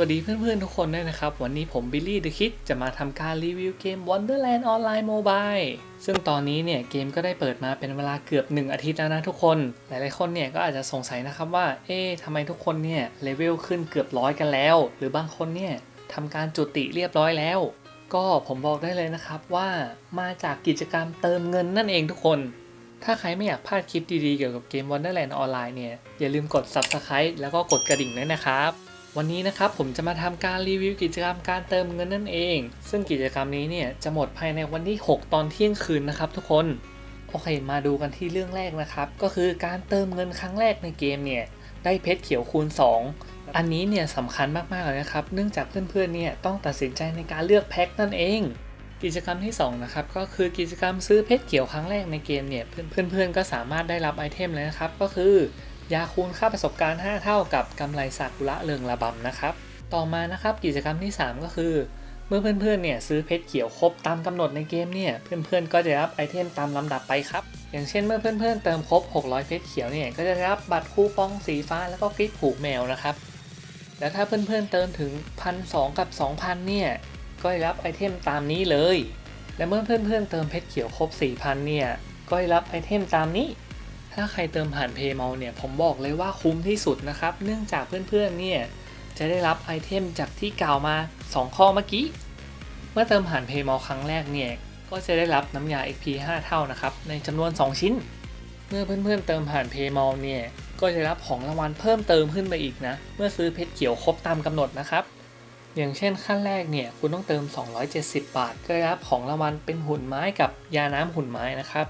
วัสดีเพื่อนๆ ทุกคนด้วยนะครับ วันนี้ผมบิลลี่เดอะคิดจะมาทำการรีวิวเกม Wonderland Online Mobile ซึ่งตอนนี้เนี่ยเกมก็ได้เปิดมาเป็นเวลาเกือบ 1 อาทิตย์แล้วนะทุกคน หลายๆคนเนี่ยก็อาจจะสงสัยนะครับว่า เอ๊ะทำไมทุกคนเนี่ยเลเวลขึ้นเกือบร้อยกันแล้ว หรือบางคนเนี่ยทำการจุติเรียบร้อยแล้ว ก็ผมบอกได้เลยนะครับว่ามาจากกิจกรรมเติมเงินนั่นเองทุกคนถ้าใครไม่อยากพลาดคลิปดีๆเกี่ยวกับเกม Wonderland Online เนี่ยอย่าลืมกด Subscribe แล้วก็กดกระดิ่งด้วยนะครับ วันนี้นะครับผมจะมาทำการรีวิวกิจกรรมการเติมเงินนั่นเอง ซึ่งกิจกรรมนี้เนี่ยจะหมดภายในวันที่ 6 ตอนเที่ยงคืนนะครับทุกคน โอเคมาดูกันที่เรื่องแรกนะครับ ก็คือการเติมเงินครั้งแรกในเกมเนี่ยได้เพชรเขียวคูณ 2 อันนี้เนี่ยสำคัญมากๆเลยนะครับ เนื่องจากเพื่อนๆเนี่ยต้องตัดสินใจในการเลือกแพ็คนั่นเอง กิจกรรมที่2นะครับก็คือกิจกรรมซื้อเพชรเขียวครั้งแรกในเกมเนี่ยเพื่อนๆก็สามารถได้รับไอเทมเลยนะครับก็คือ ยาคูณค่าประสบการณ์ 5 เท่ากับกำไรซากุระเริงระบำนะครับ ต่อมานะครับกิจกรรมที่ 3 ก็คือ เมื่อเพื่อนๆเนี่ยซื้อเพชรเขียวครบตามกำหนดในเกมเนี่ยเพื่อนๆก็จะรับไอเทมตามลำดับไปครับ อย่างเช่นเมื่อเพื่อนๆเติมครบ 600 เพชรเขียวเนี่ยก็จะรับบัตรคูปองสีฟ้าแล้วก็กริปผูกแมวนะครับ แล้วถ้าเพื่อนๆเติมถึง 1,200 กับ 2,000 เนี่ยก็ได้รับไอเทมตามนี้เลย และเมื่อเพื่อนๆเติมเพชรเขียวครบ 4,000 เนี่ยก็ได้รับไอเทมตามนี้ ถ้าใครเติมผ่านเพย์มอลเนี่ยผมบอกเลยว่าคุ้มที่สุดนะครับ เนื่องจากเพื่อนๆเนี่ยจะได้รับไอเทมจากที่กล่าวมา 2 ข้อเมื่อกี้ เมื่อเติมผ่านเพย์มอลครั้งแรกเนี่ยก็จะได้รับน้ำยา XP 5 เท่านะครับ ในจำนวน 2 ชิ้น เมื่อเพื่อนๆเติมผ่านเพย์มอลเนี่ยก็จะรับของรางวัลเพิ่มเติมขึ้นไปอีกนะ เมื่อซื้อเพชรเขียวครบตามกำหนดนะครับ อย่างเช่นขั้นแรกเนี่ยคุณต้องเติม 270 บาท ก็ได้รับของรางวัลเป็นหุ่นไม้กับยาน้ำหุ่นไม้นะครับ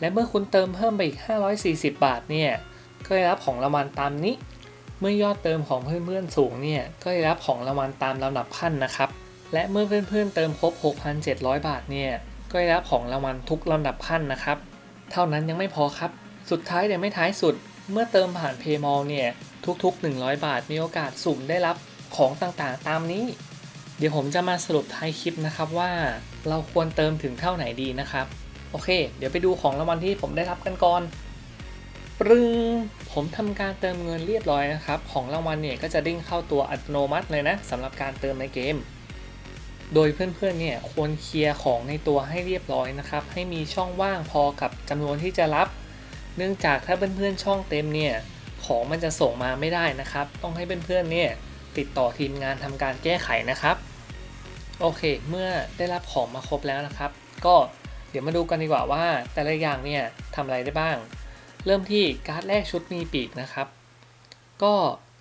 และเมื่อคุณเติมเพิ่มไปอีก 540 บาทเนี่ย ก็ได้รับของรางวัลตามนี้ เมื่อยอดเติมของเพื่อนๆสูงเนี่ย ก็ได้รับของรางวัลตามลำดับขั้นนะครับ และเมื่อเพื่อนๆเติมครบ 6,700 บาทเนี่ย ก็ได้รับของรางวัลทุกลำดับขั้นนะครับ เท่านั้นยังไม่พอครับ สุดท้ายแต่ไม่ท้ายสุด เมื่อเติมผ่าน Paymall เนี่ย ทุกๆ 100 บาทมีโอกาสสุ่มได้รับของต่างๆ ตามนี้ เดี๋ยวผมจะมาสรุปท้ายคลิปนะครับว่าเราควรเติมถึงเท่าไหนดีนะครับ โอเค เดี๋ยวไปดูของรางวัลที่ผมได้รับกันก่อนปรึงผมทำการเติมเงินเรียบร้อยนะครับ ของรางวัลเนี่ยก็จะดิ้งเข้าตัวอัตโนมัติเลยนะสำหรับการเติมในเกม โดยเพื่อนๆเนี่ยควรเคลียร์ของในตัวให้เรียบร้อยนะครับ ให้มีช่องว่างพอกับจำนวนที่จะรับ เนื่องจากถ้าเพื่อนๆช่องเต็มเนี่ยของมันจะส่งมาไม่ได้นะครับ ต้องให้เพื่อนๆเนี่ยติดต่อทีมงานทำการแก้ไขนะครับ โอเค เมื่อได้รับของมาครบแล้วนะครับ ก็ เดี๋ยวมาดูกันดีกว่าว่า แต่ละอย่างเนี่ยทำอะไรได้บ้าง เริ่มที่การ์ดแรกชุดมีปีกนะครับ ก็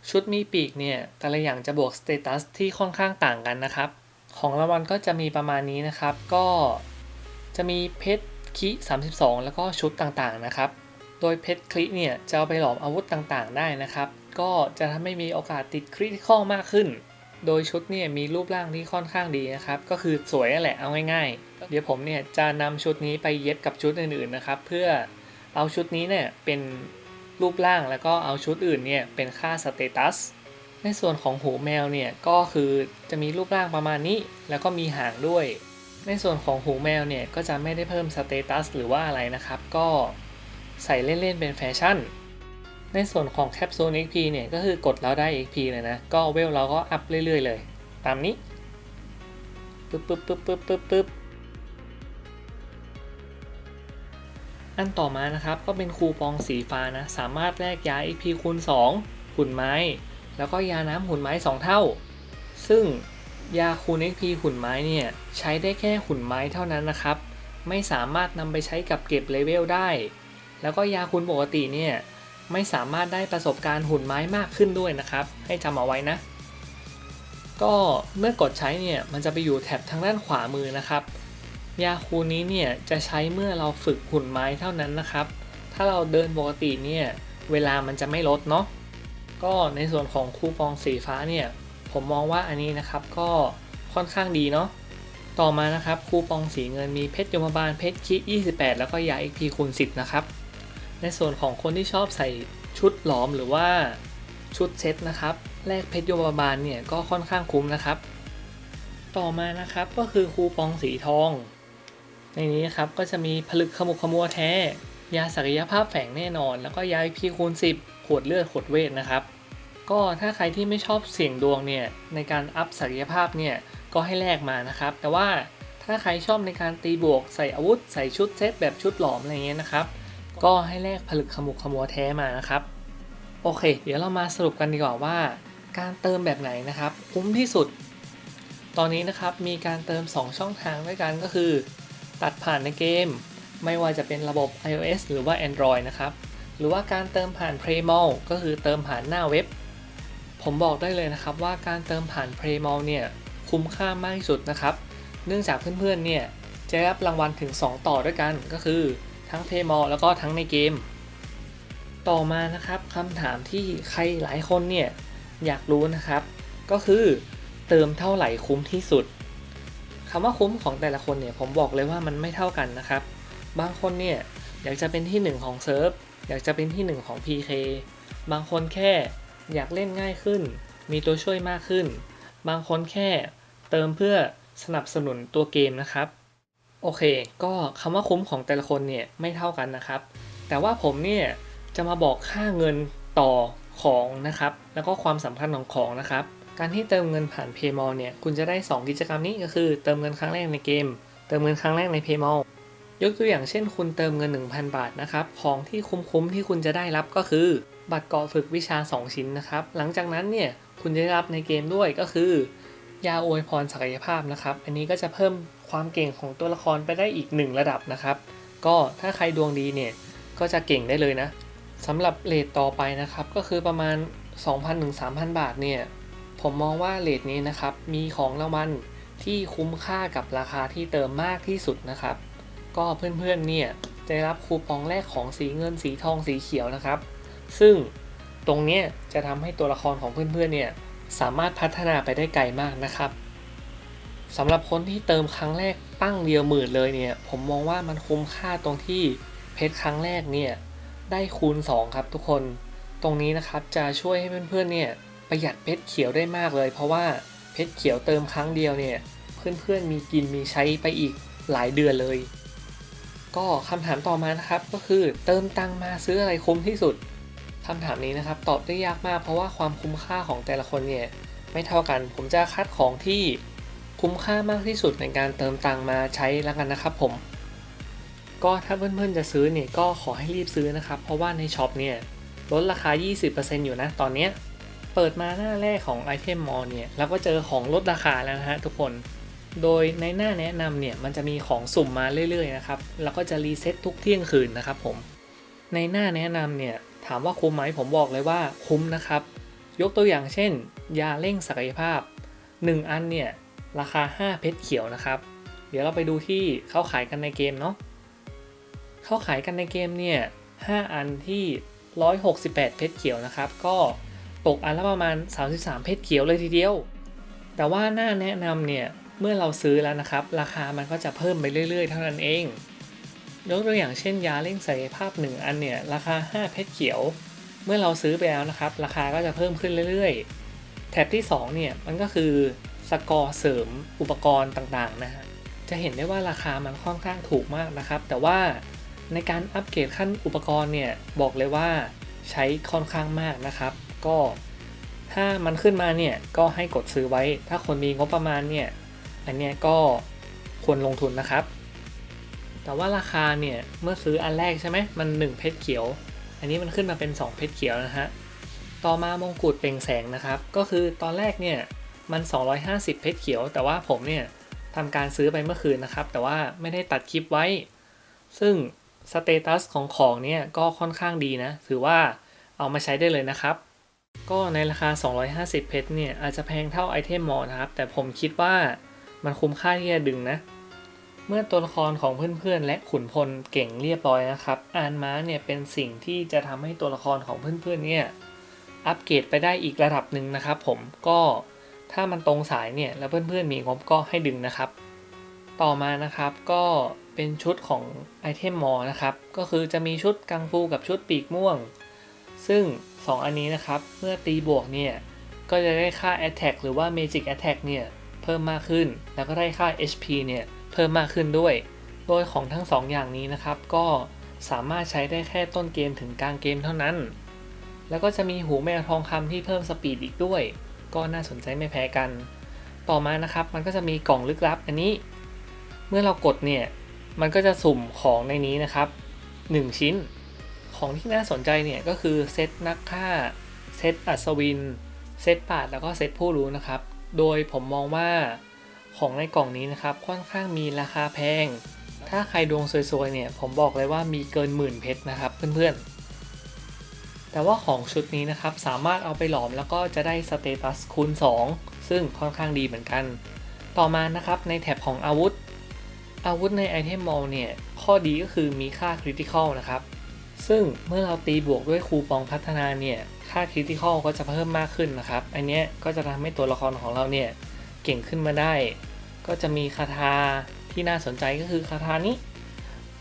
ชุดมีปีกเนี่ยแต่ละอย่างจะบวกสเตตัสที่ค่อนข้างต่างกันนะครับ ของรางวัลก็จะมีประมาณนี้นะครับ ก็จะมีเพชรคิ32 แล้วก็ชุดต่างๆนะครับ โดยเพชรคลิเนี่ยจะเอาไปหลอมอาวุธต่างๆ ได้นะครับ ก็จะทำให้มีโอกาสติดคริติคอลมากขึ้น โดยชุดเนี่ยมีรูปร่างที่ค่อนข้างดีนะครับ ก็คือสวยนั่นแหละเอาง่ายๆ เดี๋ยวผมเนี่ยจะนำชุดนี้ไปเย็บกับชุดอื่นๆนะครับ เพื่อเอาชุดนี้เนี่ยเป็นรูปร่างแล้วก็เอาชุดอื่นเนี่ยเป็นค่าสเตตัสในส่วนของหูแมวเนี่ยก็คือจะมีรูปร่างประมาณนี้ แล้วก็มีหางด้วย ในส่วนของหูแมวเนี่ยก็จะไม่ได้เพิ่มสเตตัสหรือว่าอะไรนะครับ ก็ใส่เล่นๆเป็นแฟชั่น ในส่วนของแคปซูล XP เนี่ยก็คือกดแล้วได้ XP เลยนะ ก็เวลเราก็อัพเรื่อยๆเลย ตามนี้ปึ๊บปึ๊บปึ๊บปึ๊บปึ๊บปึ๊บอันต่อมานะครับก็เป็นคูปองสีฟ้านะ สามารถแลกยา XP คูณ 2 หุ่นไม้ แล้วก็ยาน้ำหุ่นไม้ 2 เท่า ซึ่งยาคูณ XP หุ่นไม้เนี่ยใช้ได้แค่หุ่นไม้เท่านั้นนะครับ ไม่สามารถนำไปใช้กับเก็บเลเวลได้ แล้วก็ยาคูณปกติเนี่ย ไม่สามารถได้ประสบการณ์หุ่นไม้มากขึ้นด้วยนะครับ ให้จำเอาไว้นะ ก็เมื่อกดใช้เนี่ยมันจะไปอยู่แถบทางด้านขวามือนะครับ ยาคูนี้เนี่ยจะใช้เมื่อเราฝึกหุ่นไม้เท่านั้นนะครับ ถ้าเราเดินปกติเนี่ยเวลามันจะไม่ลดเนาะ ก็ในส่วนของคูปองสีฟ้าเนี่ยผมมองว่าอันนี้นะครับก็ค่อนข้างดีเนาะต่อมานะครับคูปองสีเงินมีเพชรยมบาลเพชรคิ28 แล้วก็ยา XP คูณ10 นะครับ ในส่วนของคนที่ชอบใส่ชุดหลอมหรือว่าชุดเซตนะครับแลกเพชรโยบาบาลเนี่ยก็ค่อนข้างคุ้มนะครับ ต่อมานะครับก็คือคูปองสีทอง ในนี้นะครับก็จะมีผลึกขมุกขมัวแท้ ยาศักยภาพแฝงแน่นอน แล้วก็ยา IP คูณ 10 ขวดเลือดขวดเวทนะครับ ก็ถ้าใครที่ไม่ชอบเสี่ยงดวงเนี่ยในการอัพศักยภาพเนี่ยก็ให้แลกมานะครับ แต่ว่าถ้าใครชอบในการตีบวกใส่อาวุธ ใส่ชุดเซตแบบชุดหลอมอะไรเงี้ยนะครับ ก็ให้แลกผลึกขมุกขมัวแท้มานะครับ โอเค เดี๋ยวเรามาสรุปกันดีกว่าว่า การเติมแบบไหนนะครับ คุ้มที่สุด ตอนนี้นะครับมีการเติม 2 ช่องทางด้วยกันก็คือ ตัดผ่านในเกม ไม่ว่าจะเป็นระบบ iOS หรือว่า Android นะครับ หรือว่าการเติมผ่าน Playmall ก็คือเติมผ่านหน้าเว็บ ผมบอกได้เลยนะครับว่าการเติมผ่าน Playmall เนี่ยคุ้มค่ามากที่สุดนะครับ เนื่องจากเพื่อนๆเนี่ยจะได้รับรางวัลถึง 2 ต่อด้วยกันก็คือ ทั้ง Playmall แล้วก็ทั้งในเกม ต่อมานะครับคำถามที่ใครหลายคนเนี่ยอยากรู้นะครับ ก็คือเติมเท่าไหร่คุ้มที่สุดคำว่าคุ้มของแต่ละคนเนี่ยผมบอกเลยว่ามันไม่เท่ากันนะครับ บางคนเนี่ยอยากจะเป็นที่ 1 ของเซิร์ฟอยากจะเป็นที่ 1 ของ PK บางคนแค่อยากเล่นง่ายขึ้น มีตัวช่วยมากขึ้น บางคนแค่เติมเพื่อสนับสนุนตัวเกมนะครับ โอเค ก็คำว่าคุ้มของแต่ละคนเนี่ยไม่เท่ากันนะครับ แต่ว่าผมเนี่ยจะมาบอกค่าเงินต่อของนะครับ แล้วก็ความสัมพันธ์ของของนะครับ การที่เติมเงินผ่าน Paymall เนี่ย คุณจะได้ 2 กิจกรรมนี้ก็คือ เติมเงินครั้งแรกในเกม เติมเงินครั้งแรกใน Paymall ยกตัวอย่างเช่น คุณเติมเงิน 1,000 บาทนะครับ ของที่คุ้มๆที่คุณจะได้รับก็คือ บัตรเกาะฝึกวิชา 2 ชิ้นนะครับ หลังจากนั้นเนี่ยคุณจะได้รับในเกมด้วยก็คือ ยาอวยพรศักยภาพนะครับ อันนี้ก็จะเพิ่ม ความเก่งของตัวละครไปได้อีก 1 ระดับนะครับ ก็ถ้าใครดวงดีเนี่ยก็จะเก่งได้เลยนะสำหรับเลทต่อไปนะครับ ก็คือประมาณ 2,000ถึง3,000 บาทเนี่ยผมมองว่าเลทนี้นะครับมีของรางวัลที่คุ้มค่ากับราคาที่เติมมากที่สุดนะครับ ก็เพื่อนๆเนี่ยจะรับคูปองแรกของสีเงินสีทองสีเขียวนะครับ ซึ่งตรงนี้จะทำให้ตัวละครของเพื่อนๆเนี่ยสามารถพัฒนาไปได้ไกลมากนะครับ สำหรับคนที่เติมครั้งแรกปั้งเดียวหมื่นเลยเนี่ย ผมมองว่ามันคุ้มค่าตรงที่เพชรครั้งแรกเนี่ยได้คูณ 2 ครับทุกคน ตรงนี้นะครับจะช่วยให้เพื่อนๆเนี่ยประหยัดเพชรเขียวได้มากเลย เพราะว่าเพชรเขียวเติมครั้งเดียวเนี่ยเพื่อนๆมีกินมีใช้ไปอีกหลายเดือนเลย ก็คำถามต่อมานะครับก็คือเติมตังมาซื้ออะไรคุ้มที่สุดคำถามนี้นะครับตอบได้ยากมากเพราะว่าความคุ้มค่าของแต่ละคนเนี่ยไม่เท่ากัน ผมจะคัดของที่ คุ้มค่ามากที่สุดในการเติมตังมาใช้แล้วกันนะครับผม ก็ถ้าเพื่อนๆจะซื้อเนี่ยก็ขอให้รีบซื้อนะครับ เพราะว่าในช็อปเนี่ยลดราคา 20%อยู่นะตอนเนี้ยเปิดมาหน้าแรกของไอเทมมอลเนี่ยเราก็เจอของลดราคาแล้วนะฮะทุกคน โดยในหน้าแนะนำเนี่ยมันจะมีของสุ่มมาเรื่อยๆนะครับแล้วก็จะรีเซ็ตทุกเที่ยงคืนนะครับผม ในหน้าแนะนำเนี่ยถามว่าคุ้มไหมผมบอกเลยว่าคุ้มนะครับ ยกตัวอย่างเช่น ยาเร่งศักยภาพ 1 อันเนี่ย ราคา 5 เพชรเขียวนะครับ เดี๋ยวเราไปดูที่เขาขายกันในเกมเนาะเขาขายกันในเกมเนี่ย 5 อันที่ 168 เพชรเขียวนะครับ ก็ตกอันละประมาณ 33 เพชรเขียวเลยทีเดียว แต่ว่าหน้าแนะนำเนี่ย เมื่อเราซื้อแล้วนะครับ ราคามันก็จะเพิ่มไปเรื่อยๆ เท่านั้นเอง ยกตัวอย่างเช่นยาเร่งศักยภาพ 1 อันเนี่ย ราคา 5 เพชรเขียว เมื่อเราซื้อไปแล้วนะครับ ราคาก็จะเพิ่มขึ้นเรื่อยๆ แท็บที่ 2 เนี่ย มันก็คือ สกอร์เสริมอุปกรณ์ต่างๆนะฮะจะเห็นได้ว่าราคามันค่อนข้างถูกมากนะครับ แต่ว่าในการอัปเกรดขั้นอุปกรณ์เนี่ยบอกเลยว่าใช้ค่อนข้างมากนะครับ ก็ถ้ามันขึ้นมาเนี่ยก็ให้กดซื้อไว้ ถ้าคนมีงบประมาณเนี่ยอันเนี้ยก็ควรลงทุนนะครับ แต่ว่าราคาเนี่ยเมื่อซื้ออันแรกใช่ไหมมัน 1 เพชรเขียว อันนี้มันขึ้นมาเป็น 2 เพชรเขียวนะฮะต่อมามงกุฎเปล่งแสงนะครับ ก็คือตอนแรกเนี่ย มัน 250 เพชรเขียว แต่ว่าผมเนี่ยทำการซื้อไปเมื่อคืนนะครับ แต่ว่าไม่ได้ตัดคลิปไว้ ซึ่งสเตตัสของของเนี่ยก็ค่อนข้างดีนะ ถือว่าเอามาใช้ได้เลยนะครับ ก็ในราคา 250 เพชรเนี่ยอาจจะแพงเท่าไอเทมมอนะครับ แต่ผมคิดว่ามันคุ้มค่าที่จะดึงนะ เมื่อตัวละครของเพื่อนๆ และขุนพลเก่งเรียบร้อยนะครับ อานม้าเนี่ยเป็นสิ่งที่จะทำให้ตัวละครของเพื่อนๆ เนี่ยอัปเกรดไปได้อีกระดับหนึ่งนะครับ ผมก็ ถ้ามันตรงสายเนี่ยแล้วเพื่อนๆมีงบก็ให้ดึงนะครับ ต่อมานะครับก็เป็นชุดของไอเทมมอนะครับ ก็คือจะมีชุดกังฟูกับชุดปีกม่วง ซึ่ง 2 อันนี้นะครับ เมื่อตีบวกเนี่ย ก็จะได้ค่า Attack หรือว่า Magic Attack เนี่ย เพิ่มมากขึ้น แล้วก็ได้ค่า HP เนี่ย เพิ่มมากขึ้นด้วย โดยของทั้ง 2 อย่างนี้นะครับ ก็สามารถใช้ได้แค่ต้นเกมถึงกลางเกมเท่านั้น แล้วก็จะมีหูแมวทองคำที่เพิ่มสปีดอีกด้วย ก็น่าสนใจไม่แพ้กัน ต่อมานะครับมันก็จะมีกล่องลึกลับ อันนี้ เมื่อเรากดเนี่ยมันก็จะสุ่มของในนี้นะครับ 1 ชิ้น ของที่น่าสนใจเนี่ยก็คือเซตนักฆ่า เซตอัศวิน เซตปาดแล้วก็เซตผู้รู้นะครับ โดยผมมองว่าของในกล่องนี้นะครับค่อนข้างมีราคาแพง ถ้าใครดวงสวยๆเนี่ยผมบอกเลยว่ามีเกินหมื่นเพชรนะครับเพื่อนๆ แต่ว่าของชุดนี้นะครับสามารถเอาไปหลอมแล้วก็จะได้สเตตัสคูณ 2 ซึ่งค่อนข้างดีเหมือนกัน ต่อมานะครับในแถบของอาวุธ อาวุธในไอเทมมอลเนี่ย ข้อดีก็คือมีค่าคริติคอลนะครับ ซึ่งเมื่อเราตีบวกด้วยคูปองพัฒนาเนี่ย ค่าคริติคอลก็จะเพิ่มมากขึ้นนะครับ อันนี้ก็จะทำให้ตัวละครของเราเนี่ย เก่งขึ้นมาได้ ก็จะมีคาถาที่น่าสนใจก็คือคาถานี้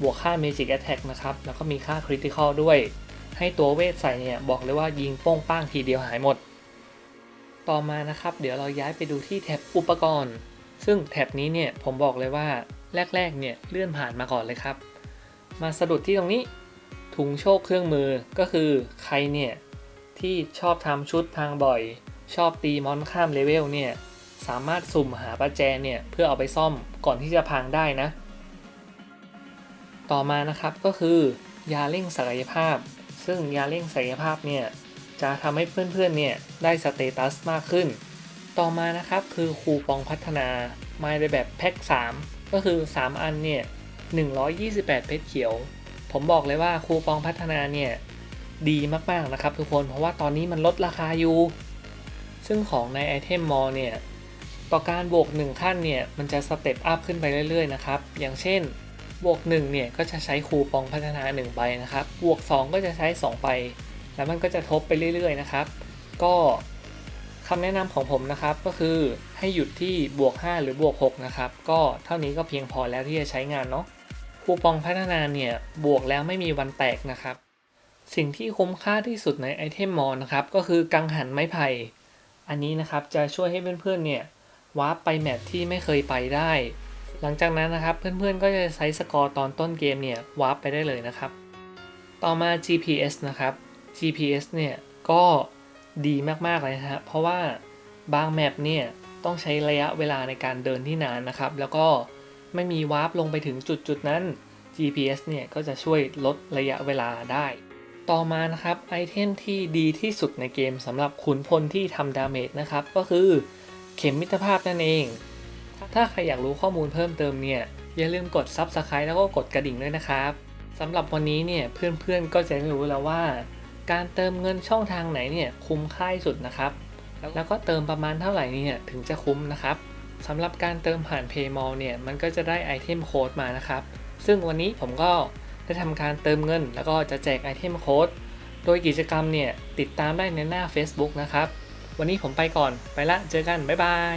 บวกค่า Magic Attack นะครับ แล้วก็มีค่า Critical ด้วย ให้ตัวเวทใส่เนี่ยบอกเลยว่ายิงโป้งป้างทีเดียวหายหมด ต่อมานะครับ เดี๋ยวเราย้ายไปดูที่แท็บอุปกรณ์ ซึ่งแท็บนี้เนี่ยผมบอกเลยว่าแรกๆเนี่ยเลื่อนผ่านมาก่อนเลยครับ มาสะดุดที่ตรงนี้ถุงโชคเครื่องมือก็คือใครเนี่ยที่ชอบทำชุดทางบ่อย ชอบตีมอนข้ามเลเวลเนี่ยสามารถสุ่มหาประแจเนี่ยเพื่อเอาไปซ่อมก่อนที่จะพังได้นะ ต่อมานะครับก็คือยาเร่งศักยภาพ ซึ่งยาเร่งศักยภาพเนี่ยจะทำให้เพื่อนๆเนี่ยได้สเตตัสมากขึ้น ต่อมานะครับคือคูปองพัฒนามาในแบบแพ็ค3 ก็คือ 3 อันเนี่ย128 เพชรเขียว ผมบอกเลยว่าคูปองพัฒนาเนี่ยดีมากๆนะครับทุกคนเพราะว่าตอนนี้มันลดราคาอยู่ ซึ่งของในไอเทมมอลเนี่ยต่อการบวก 1 ขั้นเนี่ยมันจะสเต็ปอัพขึ้นไปเรื่อยๆนะครับ อย่างเช่น บวก1เนี่ยก็จะใช้คูปองพัฒนา1ใบนะครับ บวก 2 ก็จะใช้2ใบ แล้วมันก็จะทบไปเรื่อยๆนะครับ ก็คำแนะนำของผมนะครับก็คือให้หยุดที่บวก 5 หรือบวก 6 นะครับ ก็เท่านี้ก็เพียงพอแล้วที่จะใช้งานเนาะคูปองพัฒนาเนี่ยบวกแล้วไม่มีวันแตกนะครับ สิ่งที่คุ้มค่าที่สุดในไอเทมมอนะครับก็คือกังหันไม้ไผ่อันนี้นะครับจะช่วยให้เพื่อนๆเนี่ยวาร์ปไปแมปที่ไม่เคยไปได้ หลังจากนั้นนะครับเพื่อนๆก็จะใช้สกอร์ตอนต้นเกมเนี่ยวาร์ปไปได้เลยนะครับ ต่อมา GPS นะครับ GPS เนี่ยก็ดีมากๆเลยนะฮะเพราะว่าบางแมปเนี่ยต้องใช้ระยะเวลาในการเดินที่นานนะครับ แล้วก็ไม่มีวาร์ปลงไปถึงจุดๆนั้น GPS เนี่ยก็จะช่วยลดระยะเวลาได้ ต่อมานะครับไอเทมที่ดีที่สุดในเกมสำหรับขุนพลที่ทำดาเมจนะครับ ก็คือเข็มมิตรภาพนั่นเอง ถ้าใครอยากรู้ข้อมูลเพิ่มเติมเนี่ย อย่าลืมกด Subscribe แล้วก็กดกระดิ่งด้วยนะครับสำหรับวันนี้เนี่ยเพื่อนๆก็จะได้รู้แล้วว่า การเติมเงินช่องทางไหนเนี่ยคุ้มค่าที่สุดนะครับ แล้วก็เติมประมาณเท่าไหร่เนี่ยถึงจะคุ้มนะครับสำหรับการเติมผ่าน Paymall เนี่ยมันก็จะได้ไอเทมโค้ดมานะครับ ซึ่งวันนี้ผมก็ได้ทำการเติมเงิน แล้วก็จะแจกไอเทมโค้ดโดยกิจกรรมเนี่ยติดตามได้ในหน้า Facebook นะครับ วันนี้ผมไปก่อนไปละเจอกัน บ๊ายบาย